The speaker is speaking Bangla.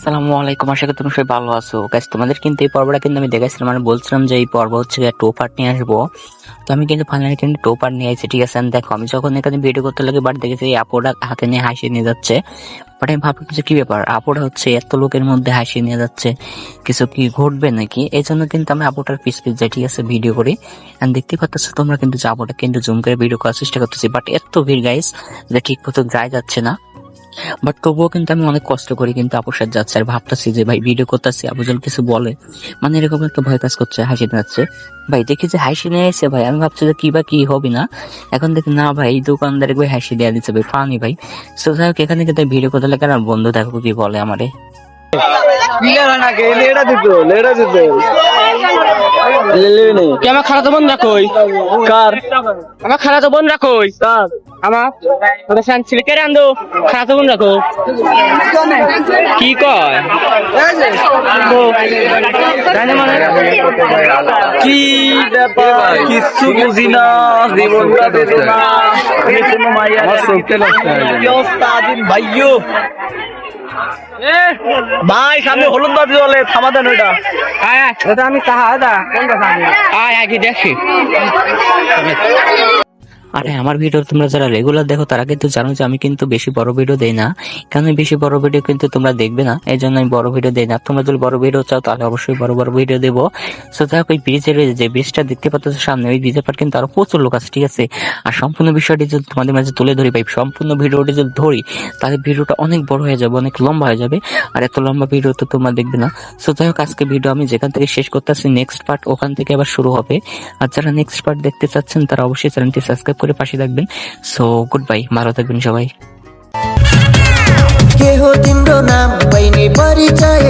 আসসালামু আলাইকুম, আশা করি তুমি সবাই ভালো আছো। গাইস তোমাদের কিন্তু এই পর্বটা কিন্তু আমি দেখাইছিলাম মানে বলছিলাম যে এই পর্ব হচ্ছে টো পার্ট নিয়ে আসব। তো আমি কিন্তু ফাইনালি কিন্তু টো পার্ট নিয়ে আসছি, ঠিক আছে? দেখো, আমি যখন এখানে ভিডিও করতে লাগে বাট দেখেছি এই আপোটা হাতে নিয়ে হাসি নিয়ে যাচ্ছে। বাট আমি ভাবলাম যে কি ব্যাপার, আপোটা হচ্ছে এত লোকের মধ্যে হাসি নিয়ে যাচ্ছে। কিছু কি ঘটবে নাকি? এই জন্য কিন্তু আমি আপোটার পিস পিস যাই, ঠিক আছে ভিডিও করি। এন্ড দেখতে পাচ্ছ তোমরা কিন্তু আপোটা কিন্তু জুম করে ভিডিও করার চেষ্টা করতেছি। বাট এত ভিড় গাইস যে ঠিক মতো যায় যাচ্ছে না। বাট তবুও কিন্তু আমি অনেক কষ্ট করি কিন্তু আপুর সাথে যাচ্ছে আর ভাবতেছি যে ভাই ভিডিও করতেছি আপু যদি কিছু বলে। মানে এরকম একটা ভয় কাজ করছে হাসি যাচ্ছে ভাই দেখি যে হাসি নিয়ে এসে ভাই আমি ভাবছি যে কি বা কি হবে না। এখন দেখি না ভাই এই দোকানদার ভাই হাসি দেওয়া দিচ্ছে ভাই ফানি ভাই। সো যাই হোক এখানে কিন্তু ভিডিও করতে লাগে আর বন্ধু দেখো কি বলে আমারে। আমার খালাতো বোন রাখোই কার? আমার খালাতো বোন রাখোই কার? আমার ওটা শান ছিল কে রান্দো খালাতো বোন রাখো। কি কয়? মানে কি ব্যাপার? কিচ্ছু বুঝি না জীবনটা দেবে না কোনো মাইয়া ভাইয়ো? ভাই সামনে হলুদ বাতি জলে থামা দেন ওইটা। আয় ওটা আমি কাহা দা আয় আয় কি দেখি। আরে, আমার ভিডিও তোমরা যারা রেগুলার দেখো, তারা কিন্তু জানো যে আমি কিন্তু বেশি বড় ভিডিও দেই না। কারণ বেশি বড় ভিডিও কিন্তু তোমরা দেখবে না? এই জন্য আমি বড় ভিডিও দেই না। তোমরা যদি বড় ভিডিও চাও, তাহলে অবশ্যই বড় বড় ভিডিও দেবো। সো যাই হোক ওই ব্রিজের যে ব্রিজটা দেখতে পাচ্ছ সামনে, ওই ব্রিজের পর কিন্তু আরও প্রচুর লোক আছে, ঠিক আছে? আর সম্পূর্ণ বিষয়টি যদি তোমাদের মাঝে তুলে ধরি ভাই, সম্পূর্ণ ভিডিওটি যদি ধরি, তাহলে ভিডিওটা অনেক বড় হয়ে যাবে, অনেক লম্বা হয়ে যাবে। আর এত লম্বা ভিডিও তো তোমরা দেখবে না। সো যাই হোক, আজকে ভিডিও আমি যেখান থেকে শেষ করতেছি নেক্সট পার্ট ওখান থেকে আবার শুরু হবে। আর যারা নেক্সট পার্ট দেখতে চাচ্ছেন, তারা অবশ্যই চ্যানেলটি সাবস্ক্রাইব করে করে পাশে থাকবেন। সো গুড বাই ভালো থাকবেন সবাই। কেহ তিম্র নাম পাইনি পরিচয়